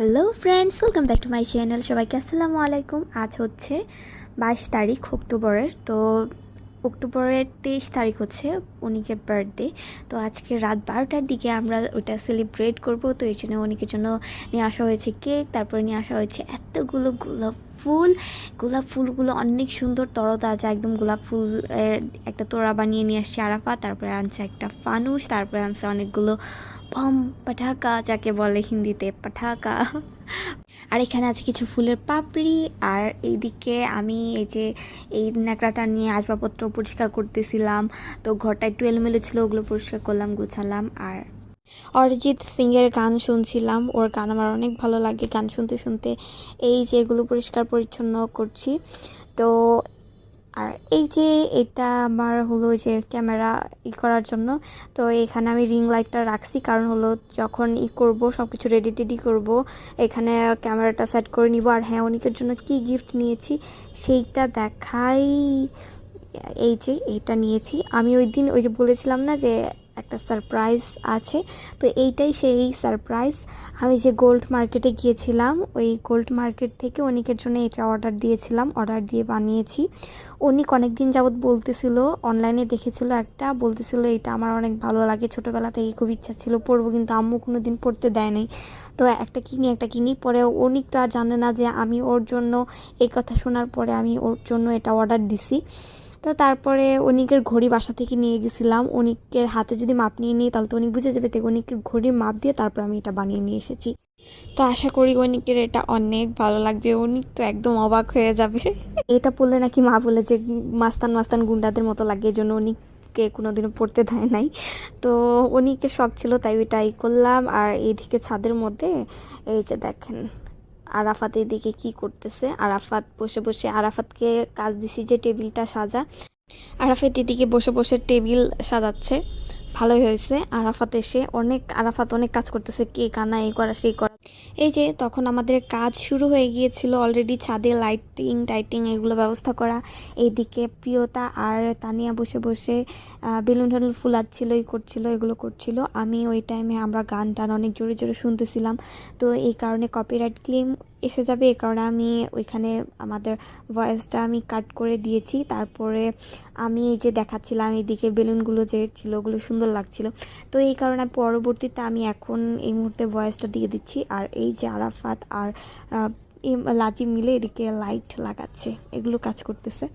Hello friends welcome back to my channel সবাইকে আসসালামু আলাইকুম। আজ হচ্ছে বাইশ তারিখ, অক্টোবরের। তো অক্টোবরের তেইশ তারিখ হচ্ছে অনিকের বার্থডে তো আজকে রাত বারোটার দিকে আমরা ওটা সেলিব্রেট করব। তো এই জন্য অনিকের জন্য নিয়ে আসা হয়েছে কেক তারপরে নিয়ে আসা হয়েছে এতগুলো গোলাপ ফুল। গোলাপ ফুলগুলো অনেক সুন্দর তরতাজা, একদম গোলাপ ফুলের একটা তোড়া বানিয়ে নিয়ে আসছে আরাফা তারপরে আনছে একটা ফানুস, তারপরে আনছে অনেকগুলো বম পাঠাকা, যাকে বলে হিন্দিতে পাঠাকা। আর এখানে আছে কিছু ফুলের পাপড়ি, আর এইদিকে আমি এই যে এই ন্যাকড়াটা নিয়ে আসবাবপত্র পরিষ্কার করতেছিলাম। তো ঘরটা একটু এলোমেলো ছিল, ওগুলো পরিষ্কার করলাম, গুছালাম, আর অরিজিৎ সিংয়ের গান শুনছিলাম। ওর গান আমার অনেক ভালো লাগে, গান শুনতে শুনতে। এই যে এগুলো পরিষ্কার পরিচ্ছন্ন করছি। তো আর এই যে এটা আমার হলো যে ক্যামেরা ই করার জন্য, তো এখানে আমি রিং লাইটটা রাখছি। কারণ হলো যখন ই করব সব কিছু রেডি টেডি করব, এখানে ক্যামেরাটা সেট করে নিব। আর হ্যাঁ অনেকের জন্য কি গিফট নিয়েছি, সেইটা দেখাই, এই যে এটা নিয়েছি। আমি ওই দিন ওই যে বলেছিলাম না যে একটা সারপ্রাইজ আছে। তো এইটাই সেই সারপ্রাইজ আমি যে গোল্ড মার্কেটে গিয়েছিলাম, ওই গোল্ড মার্কেট থেকে অনেকের জন্য এটা অর্ডার দিয়েছিলাম অর্ডার দিয়ে বানিয়েছি। অনিক অনেক দিন যাবৎ বলতেছিল অনলাইনে দেখেছিল একটা, বলতেছিল এটা আমার অনেক ভালো লাগে, ছোটোবেলা থেকে খুব ইচ্ছা ছিল পড়ব, কিন্তু আম্মু কোনো দিন পড়তে দেয় নাই। তো একটা কিনি একটা কিনি, পরে অনিক তো আর জানে না যে আমি ওর জন্য, এই কথা শোনার পরে আমি ওর জন্য এটা অর্ডার দিছি। তো তারপরে অনিকের ঘড়ি বাসা থেকে নিয়ে গেছিলাম। অনিকের হাতে যদি মাপ নিয়ে নিই, তাহলে তো অনিক বুঝে যাবে তো অনিকের ঘড়ির মাপ দিয়ে তারপর আমি এটা বানিয়ে নিয়ে এসেছি। তো আশা করি অনিকের এটা অনেক ভালো লাগবে। অনিক তো একদম অবাক হয়ে যাবে। এটা পড়লে নাকি মা বলে যে মাস্তান মাস্তান গুন্ডাদের মতো লাগে, এই জন্য অনিককে কোনোদিনও পড়তে দেয় নাই। তো অনিকের শখ ছিল, তাই ওইটাই করলাম। আর এইদিকে ছাদের মধ্যে, এই যে দেখেন আরাফাত দিকে কি করতেছে? আরাফাত বসে বসে, আরাফাতকে কাজ দিছি যে টেবিলটা সাজা। আরাফাতের দিকে বসে বসে টেবিল সাজাচ্ছে। ভালোই হয়েছে। আরাফাত এসে অনেক, আরাফাত অনেক কাজ করতেছে, কে কানা এই করা, সেই করা। এই যে তখন আমাদের কাজ শুরু হয়ে গিয়েছিল অলরেডি ছাদে লাইটিং টাইটিং এগুলো ব্যবস্থা করা। এইদিকে প্রিয়তা আর তানিয়া বসে বসে বেলুন টেলুন ফুলাচ্ছিল এই করছিল, এগুলো করছিল। আমি ওই টাইমে আমরা গান টান অনেক জোরে জোরে শুনতেছিলাম। তো এই কারণে কপিরাইট ক্লেম এসে যাবে, এ কারণে আমি ওইখানে আমাদের ভয়েসটা আমি কাট করে দিয়েছি। তারপরে আমি এই যে দেখাচ্ছিলাম এইদিকে বেলুনগুলো যে ছিল, ওগুলো সুন্দর লাগছিল। তো এই কারণে পরবর্তীতে আমি এখন এই মুহূর্তে ভয়েসটা দিয়ে দিচ্ছি। আর এই যে আরাফাত আর লাজি মিলে এদিকে লাইট লাগাচ্ছে, এগুলো কাজ করতেছে।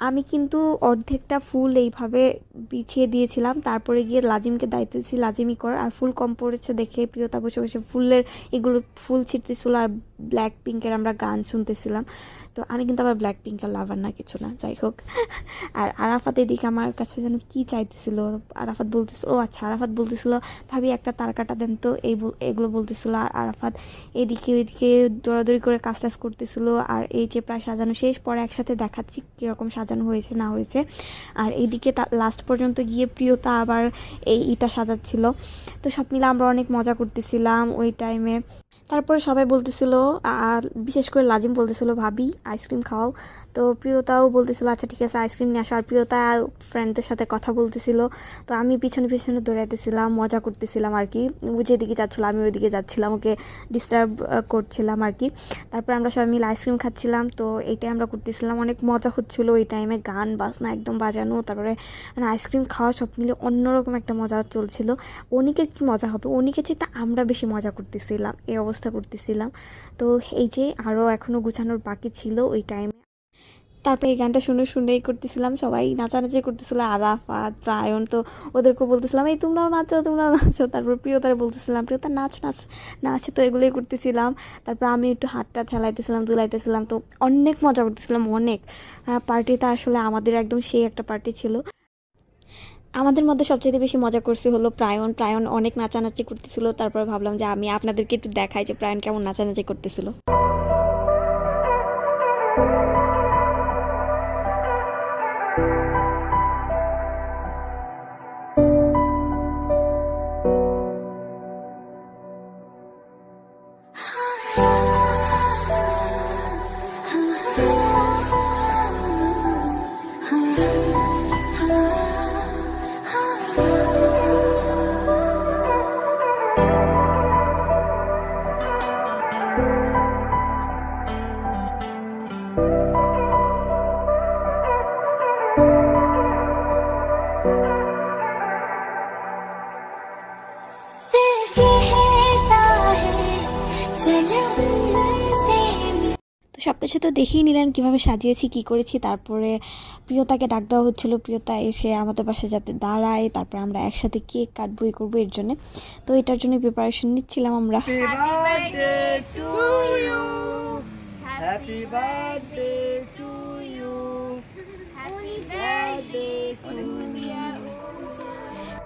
আমি কিন্তু অর্ধেকটা ফুল এইভাবে বিছিয়ে দিয়েছিলাম। তারপরে গিয়ে লাজিমকে দায়িত্ব দিয়েছি, লাজিমই কর। আর ফুল কম পড়েছে দেখে প্রিয়তা বসে বসে ফুলের এগুলো ফুল ছিটতেছিল আর ব্ল্যাক পিঙ্কের আমরা গান শুনতেছিলাম। তো আমি কিন্তু আবার ব্ল্যাক পিঙ্কের লাভার না, কিছু না, যাই হোক। আর আরাফাত এদিকে আমার কাছে যেন কি চাইতেছিল, আরাফাত বলতেছিল, ও আচ্ছা আরাফাত বলতেছিল, ভাবি একটা তারকাটা দেন তো। এই এগুলো বলতেছিল। আর আরাফাত এদিকে ওইদিকে দৌড়াদৌড়ি করে কাজ টাজ করতেছিল। আর এই যে প্রায় সাজানো শেষ, পরে একসাথে দেখাচ্ছি কীরকম সাজানো হয়েছে, না হয়েছে। আর এইদিকে লাস্ট পর্যন্ত গিয়ে প্রিয়তা আবার এই ইটা সাজাচ্ছিল। তো সব মিলে আমরা অনেক মজা করতেছিলাম ওই টাইমে তারপরে সবাই বলতেছিল আর বিশেষ করে লাজিম বলতেছিল, ভাবি, আইসক্রিম খাও। তো প্রিয়তাও বলতেছিল আচ্ছা ঠিক আছে, আইসক্রিম নিয়ে আসো। আর প্রিয়তা ফ্রেন্ডদের সাথে কথা বলতেছিল। তো আমি পিছনে পিছনে দৌড়াইতেছিলাম, মজা করতেছিলাম আর কি। ও যেদিকে যাচ্ছিল, আমি ওইদিকে যাচ্ছিলাম, ওকে ডিস্টার্ব করছিলাম আর কি। তারপর আমরা সবাই মিলে আইসক্রিম খাচ্ছিলাম। তো এইটাই আমরা করতেছিলাম। অনেক মজা হচ্ছিল ওই টাইমে গান, বাজনা একদম বাজানো, তারপরে মানে আইসক্রিম খাওয়া সব মিলে অন্যরকম একটা মজা চলছিল। অনেকের কি মজা হবে? অনেকের চেয়ে আমরা বেশি মজা করতেছিলাম, এই অবস্থা করতেছিলাম। তো এই যে আরও এখনও গুছানোর বাকি ছিল ওই টাইমে তারপরে এই গানটা শুনে শুনেই করতেছিলাম, সবাই নাচানাচি করতেছিল, আরাফাত প্রায়ন তো ওদেরকে বলতেছিলাম, এই তোমরাও নাচো তোমরাও নাচো। তারপর প্রিয়তারে বলতেছিলাম, প্রিয়তা, নাচ নাচ। নাচ, তো এগুলোই করতেছিলাম। তারপর আমি একটু হাতটা ঠেলাইতেছিলাম, দুলাইতেছিলাম, তো অনেক মজা করতেছিলাম, অনেক। পার্টিটা আসলে আমাদের একদম সেই একটা পার্টি ছিল। আমাদের মধ্যে সবচেয়ে বেশি মজা করছি হলো প্রায়ন প্রায়ন অনেক নাচানাচি করতেছিল, তারপর ভাবলাম যে আমি আপনাদেরকে একটু দেখাই যে প্রায়ন কেমন নাচানাচি করতেছিল। কিছু তো দেখেই নিলেন কীভাবে সাজিয়েছি কি করেছি। তারপরে প্রিয়তাকে ডাক দেওয়া হচ্ছিল। প্রিয়তা এসে আমাদের পাশে যাতে দাঁড়ায় তারপরে আমরা একসাথে কেক কাটবো এই করব এর জন্য। তো এটার জন্য প্রিপারেশন নিচ্ছিলাম আমরা.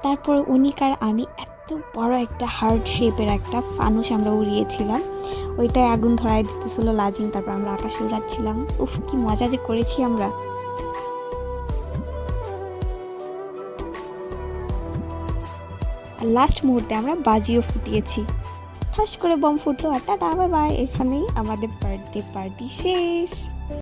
তারপর উনিকার আমি এত বড় একটা হার্ট শেপের একটা ফানুস আমরা উড়িয়েছিলাম। ওইটায় আগুন ধরাই দিতেছিল লাজিম, তারপর আমরা আকাশে উড়াচ্ছিলাম। উফ, কি মজা যে করেছি আমরা। লাস্ট মুহূর্তে আমরা বাজিও ফুটিয়েছি। ঠাস করে বম ফুটলো, আর টাটা বাই বাই এখানেই আমাদের বার্থডে পার্টি শেষ।